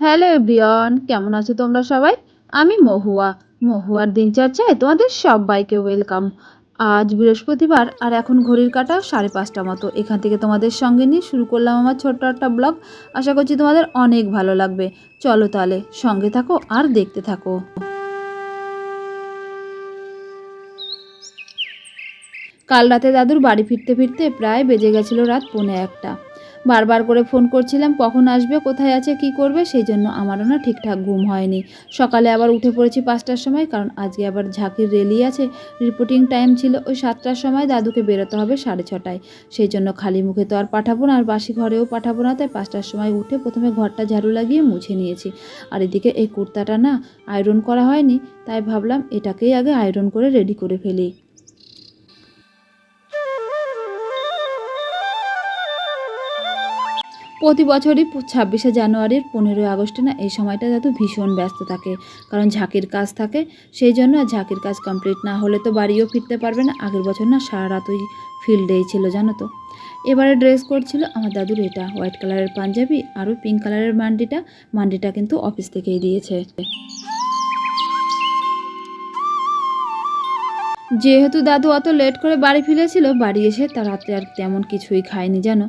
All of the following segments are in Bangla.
হ্যালো এভরিওয়ান, কেমন আছো তোমরা সবাই? আমি মহুয়া। মহুয়ার দিনচর্চায় তোমাদের সবাইকে ওয়েলকাম। আজ বৃহস্পতিবার আর এখন ঘড়ির কাটা সাড়ে পাঁচটা মতো। এখান থেকে তোমাদের সঙ্গে নিয়ে শুরু করলাম আমার ছোট্ট একটা ব্লগ। আশা করছি তোমাদের অনেক ভালো লাগবে। চলো তাহলে সঙ্গে থাকো আর দেখতে থাকো। কাল রাতে দাদুর বাড়ি ফিরতে ফিরতে প্রায় বেজে গেছিল রাত পৌনে একটা। বারবার করে ফোন করছিলাম, কখন আসবে, কোথায় আছে, কি করবে, সেই জন্য আমারও না ঠিকঠাক ঘুম হয়নি। সকালে আবার উঠে পড়েছি পাঁচটার সময়, কারণ আজকে আবার ঝাঁকির রেলি আছে রিপোর্টিং টাইম ছিল ওই সাতটার সময় দাদুকে বেরোতে হবে সাড়ে ছটায়। সেই জন্য খালি মুখে তো আর পাঠাবো না, আর বাসি ঘরেও পাঠাবো না, তাই পাঁচটার সময় উঠে প্রথমে ঘরটা ঝাড়ু লাগিয়ে মুছে নিয়েছি। আর এদিকে এই কুর্তাটা না আয়রন করা হয়নি, তাই ভাবলাম এটাকেই আগে আয়রন করে রেডি করে ফেলি। প্রতি বছরই ছাব্বিশে জানুয়ারির পনেরোই আগস্টে না এই সময়টা দাদু ভীষণ ব্যস্ত থাকে। কারণ ঝাঁকির কাজ থাকে, সেই জন্য ঝাঁকির কাজ কমপ্লিট না হলে তো বাড়িও ফিরতে পারবে না। আগের বছর না সারা রাত ওই ফিল্ডেই ছিল, জানো তো। এবারে ড্রেস করছিল আমার দাদুর এটা হোয়াইট কালারের পাঞ্জাবি আর পিঙ্ক কালারের মান্ডিটা। মান্ডিটা কিন্তু অফিস থেকেই দিয়েছে। যেহেতু দাদু অত লেট করে বাড়ি ফিরেছিল, বাড়ি এসে তার রাতে আর তেমন কিছুই খায়নি, জানো।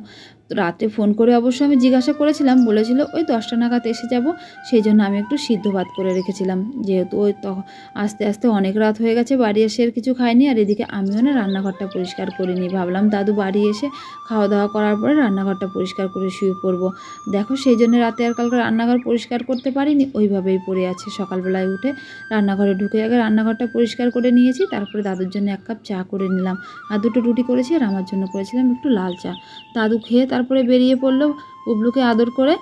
রাতে ফোন করে অবশ্য আমি জিজ্ঞাসা করেছিলাম, বলেছিল, ওই দশটা নাগাদ এসে যাব। সেই জন্য আমি একটু সিদ্ধ ভাত করে রেখেছিলাম। যেহেতু ওই তখন আস্তে আস্তে অনেক রাত হয়ে গেছে, বাড়ি এসে আর কিছু খাইনি, আর এদিকে আমিও না রান্নাঘরটা পরিষ্কার করিনি। ভাবলাম, দাদু বাড়ি এসে খাওয়া দাওয়া করার পরে রান্নাঘরটা পরিষ্কার করে শুয়ে পড়ব। দেখো সেই জন্য রাতে আর কালকে রান্নাঘর পরিষ্কার করতে পারিনি, ওইভাবেই পড়ে আছে। সকালবেলায় উঠে রান্নাঘরে ঢুকে আগে রান্নাঘরটা পরিষ্কার করে নিয়েছি, তারপরে দাদুর জন্য এক কাপ চা করে নিলাম। আর দুটো রুটি করেছি, আর আমার জন্য করেছিলাম একটু লাল চা। দাদু খেয়ে তারপরে বেরিয়ে পড়ল উবলুকে আদর করে।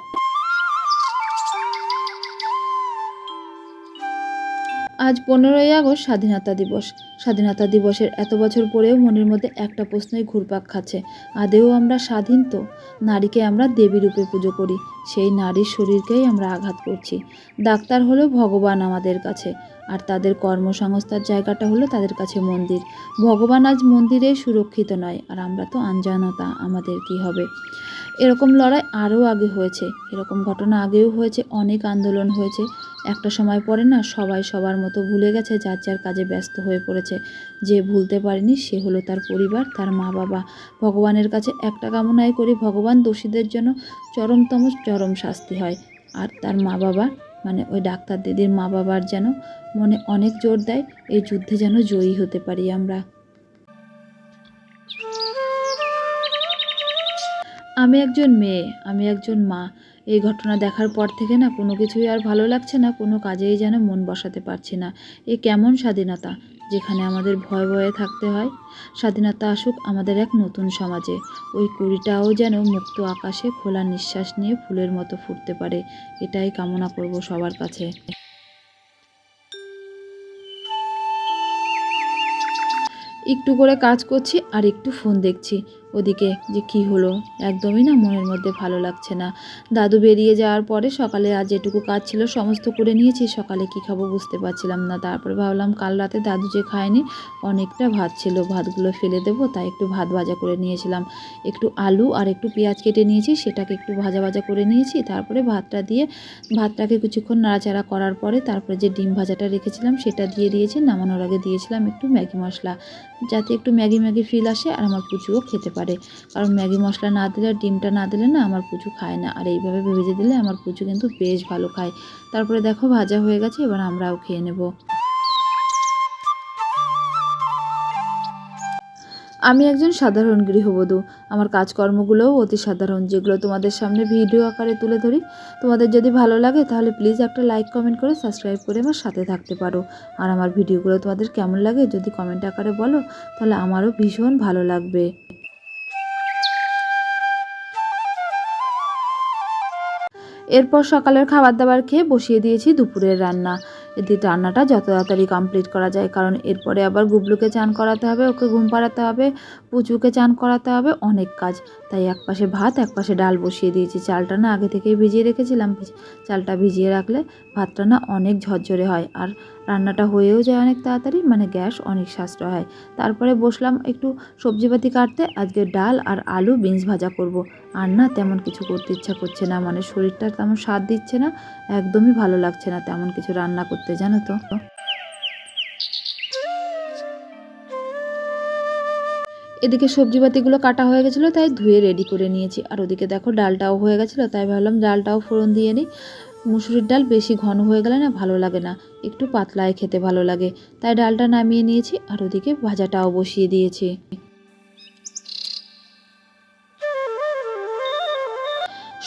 আজ পনেরোই আগস্ট স্বাধীনতা দিবস। স্বাধীনতা দিবসের এত বছর পরেও মনের মধ্যে একটা প্রশ্নই ঘুরপাক খাচ্ছে। আদেও আমরা স্বাধীন তো? নারীকে আমরা দেবী রূপে পুজো করি। সেই নারীর শরীরকেই আমরা আঘাত করছি। ডাক্তার হলো ভগবান আমাদের কাছে। আর তাদের কর্মসংস্থার জায়গাটা হলো তাদের কাছে মন্দির। ভগবান আজ মন্দিরে সুরক্ষিত নয়, আর আমরা তো আনজানতা, আমাদের কি হবে? এরকম লড়াই আরও আগে হয়েছে, এরকম ঘটনা আগেও হয়েছে, অনেক আন্দোলন হয়েছে। একটা সময় পরে না সবাই সবার মতো ভুলে গেছে, যার যার কাজে ব্যস্ত হয়ে পড়েছে। যে ভুলতে পারেনি সে হলো তার পরিবার, তার মা বাবা। ভগবানের কাছে একটা কামনাই করি, ভগবান দোষীদের জন্য চরমতম চরম শাস্তি হয়। আর তার মা বাবা মানে ওই ডাক্তার দিদির মা বাবার যেন মনে অনেক জোর দেয়, এই যুদ্ধে যেন জয়ী হতে পারি আমরা। আমি একজন মেয়ে, আমি একজন মা এই ঘটনা দেখার পর থেকে না কোনো কিছুই আর ভালো লাগছে না, কোনো কাজেই যেন মন বসাতে পারছি না। এ কেমন স্বাধীনতা যেখানে আমাদের ভয়ে ভয়ে থাকতে হয়? স্বাধীনতা আসুক আমাদের এক নতুন সমাজে। ওই কুড়িটাও যেন মুক্ত আকাশে খোলা নিঃশ্বাস নিয়ে ফুলের মতো ফুটতে পারে, এটাই কামনা করব সবার কাছে। একটু করে কাজ করছি আর একটু ফোন দেখছি। ওদিকে যে কি হলো? একদমই না মনের মধ্যে ভালো লাগছে না। দাদু বেরিয়ে যাওয়ার পরে সকালে আজ যেটুকু কাজ ছিল সমস্ত করে নিয়েছি, সকালে কি খাব বুঝতে পারছিলাম না। তারপরে ভাবলাম কাল রাতে দাদু যে খায়নি, অনেকটা ভাত ছিল। ভাতগুলো ফেলে দেবো, তাই একটু ভাত ভাজা করে নিয়েছিলাম। একটু আলু আর একটু পেঁয়াজ কেটে নিয়েছি, সেটাকে একটু ভাজা ভাজা করে নিয়েছি। তারপরে ভাতটা দিয়ে, ভাতটাকে কিছুক্ষণ নাড়াচাড়া করার পরে তারপরে যে ডিম ভাজাটা রেখেছিলাম, সেটা দিয়ে দিয়েছি। নামানোর আগে দিয়েছিলাম একটু ম্যাগি মশলা, যাতে একটু ম্যাগি ম্যাগি ফিল আসে আর আমার পুচুও খেতে পারে। কারণ ম্যাগি মশলা না দিলে ডিমটা না দিলে না আমার পুচু খায় না। আর এইভাবে ভেজে দিলে আমার পুচু কিন্তু বেশ ভালো খায়। তারপরে দেখো ভাজা হয়ে গেছে, এবার আমরাও খেয়ে নেব। আমি একজন সাধারণ গৃহবধূ। আমার কাজকর্মগুলোও অতি সাধারণ, যেগুলো তোমাদের সামনে ভিডিও আকারে তুলে ধরি। তোমাদের যদি ভালো লাগে তাহলে প্লিজ একটা লাইক, কমেন্ট করে সাবস্ক্রাইব করে আমার সাথে থাকতে পারো। আর আমার ভিডিওগুলো তোমাদের কেমন লাগে যদি কমেন্ট আকারে বলো, তাহলে আমারও ভীষণ ভালো লাগবে। এরপর সকালের খাবার দাবার খেয়ে বসিয়ে দিয়েছি দুপুরের রান্না। এদিকে রান্নাটা যত তাড়াতাড়ি কমপ্লিট করা যায়, কারণ এরপরে আবার গুবলুকে চান করাতে হবে, ওকে ঘুম পাড়াতে হবে, পুচুকে চান করাতে হবে, অনেক কাজ। তাই এক পাশে ভাত, এক পাশে ডাল বসিয়ে দিয়েছি। চালটা না আগে থেকেই ভিজিয়ে রেখেছিলাম। চালটা ভিজিয়ে রাখলে ভাতটা না অনেক ঝরঝরে হয়। আর রান্নাটা হয়েও যায় অনেক তাড়াতাড়ি মানে গ্যাস অনেক সাশ্রয় হয়। তারপরে বসলাম একটু সবজিপাতি কাটতে, আজকে ডাল আর আলু বিনস ভাজা করব। আর না, তেমন কিছু করতে ইচ্ছা করছে না মানে শরীরটা তেমন স্বাদ দিচ্ছে না, একদমই ভালো লাগছে না তেমন কিছু রান্না করতে, জানো তো। এদিকে সবজিপাতিগুলো কাটা হয়ে গেছিল, তাই ধুয়ে রেডি করে নিয়েছি। আর ওদিকে দেখো ডালটাও হয়ে গেছিল, তাই ভাবলাম ডালটাও ফোড়ন দিয়ে নিই। মুসুরির ডাল বেশি ঘন হয়ে গেলে না ভালো লাগে না। একটু পাতলায় খেতে ভালো লাগে। তাই ডালটা নামিয়ে নিয়েছি আর ওদিকে ভাজাটাও বসিয়ে দিয়েছি।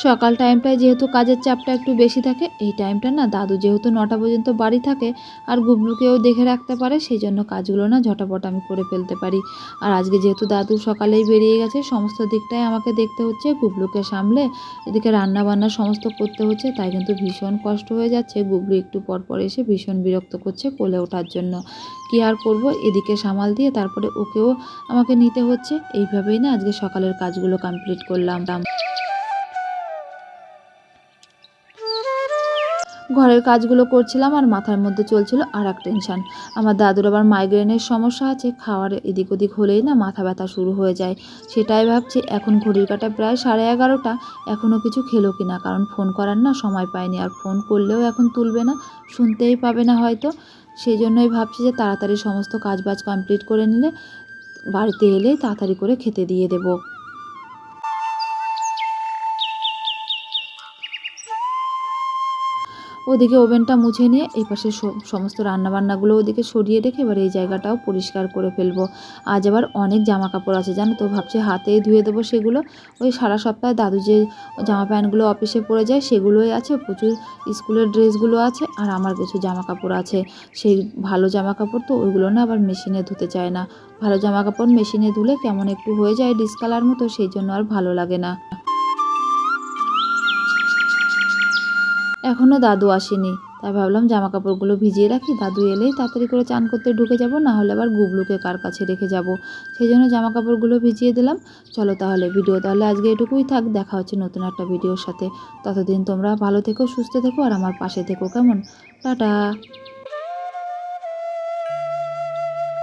সকাল টাইমটায় যেহেতু কাজের চাপটা একটু বেশি থাকে, এই টাইমটা না দাদু যেহেতু নটা পর্যন্ত বাড়ি থাকে আর গুবলুকেও দেখে রাখতে পারে সেই জন্য কাজগুলো না ঝটাপট আমি করে ফেলতে পারি। আর আজকে যেহেতু দাদু সকালেই বেরিয়ে গেছে, সমস্ত দিকটাই আমাকে দেখতে হচ্ছে গুবলুকে সামলে এদিকে রান্না বান্না সমস্ত করতে হচ্ছে, তাই কিন্তু ভীষণ কষ্ট হয়ে যাচ্ছে গুবলু একটু পর পর এসে ভীষণ বিরক্ত করছে কোলে ওঠার জন্য। কি আর করব, এদিকে সামাল দিয়ে তারপরে ওকেও আমাকে নিতে হচ্ছে, এইভাবেই না আজকে সকালের কাজগুলো কমপ্লিট করলাম। ঘরের কাজগুলো করছিলাম আর মাথার মধ্যে চলছিল আর এক টেনশান আমার দাদুর আবার মাইগ্রেনের সমস্যা আছে, খাওয়ার এদিক ওদিক হলেই না মাথা ব্যথা শুরু হয়ে যায়। সেটাই ভাবছি, এখন ঘড়ির কাটা প্রায় সাড়ে এগারোটা এখনও কিছু খেলো কি না কারণ ফোন করার না সময় পায়নি আর ফোন করলেও এখন তুলবে না, শুনতেই পাবে না হয়তো। সেই জন্যই ভাবছি যে তাড়াতাড়ি সমস্ত কাজ বাজ কমপ্লিট করে নিলে, বাড়িতে এলেই তাড়াতাড়ি করে খেতে দিয়ে দেবো। ওদিকে ওভেনটা মুছে নিয়ে এই পাশে সমস্ত রান্নাবান্নাগুলো ওদিকে সরিয়ে রেখে এবার এই জায়গাটাও পরিষ্কার করে ফেলব। আজ আবার অনেক জামা কাপড় আছে, জানো তো? ভাবছি হাতে ধুয়ে দেবো সেগুলো। ওই সারা সপ্তাহে দাদু যে জামা প্যান্টগুলো অফিসে পরে যায় সেগুলোই আছে, প্রচুর স্কুলের ড্রেসগুলো আছে আর আমার কিছু জামা কাপড় আছে। সেই ভালো জামা কাপড় তো ওইগুলো না আবার মেশিনে ধুতে চায় না। ভালো জামা কাপড় মেশিনে ধুলে কেমন একটু হয়ে যায় ডিসকালার মতো, সেই জন্য আর ভালো লাগে না। এখনও দাদু আসেনি। তাই ভাবলাম জামা কাপড়গুলো ভিজিয়ে রাখি। দাদু এলেই তাড়াতাড়ি করে চান করতে ঢুকে যাব, না হলে আবার গুবলুকে কার কাছে রেখে যাব। সেই জন্য জামা কাপড়গুলো ভিজিয়ে দিলাম। চলো তাহলে ভিডিও তাহলে আজকে এটুকুই থাক। দেখা হচ্ছে নতুন একটা ভিডিওর সাথে। ততদিন তোমরা ভালো থেকো, সুস্থ থেকো, আর আমার পাশে থেকো, কেমন? টাটা।